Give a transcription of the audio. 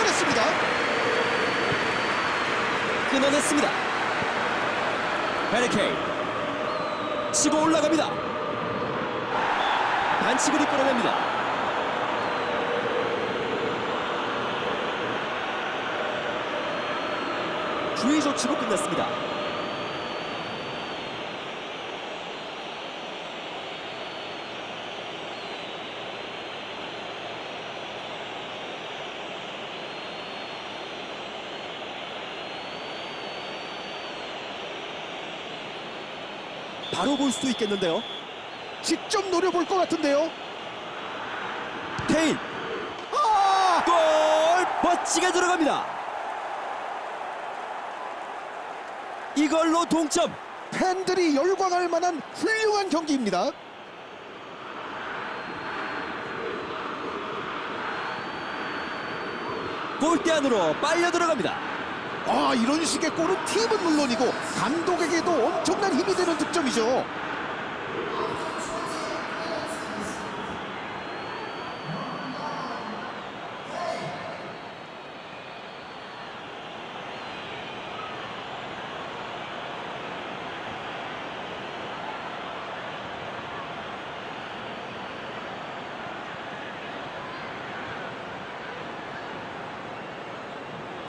막아냈습니다. 끊어냈습니다. 베리케이 치고 올라갑니다. 반칙을 이끌어냅니다. 주의 조치로 끝났습니다. 바로 볼 수도 있겠는데요. 직접 노려볼 것 같은데요. 케인 아! 골 멋지게 들어갑니다. 이걸로 동점. 팬들이 열광할 만한 훌륭한 경기입니다. 골대 안으로 빨려 들어갑니다. 아, 이런 식의 골은 팀은 물론이고 감독에게도 엄청난 힘이 되는 득점이죠.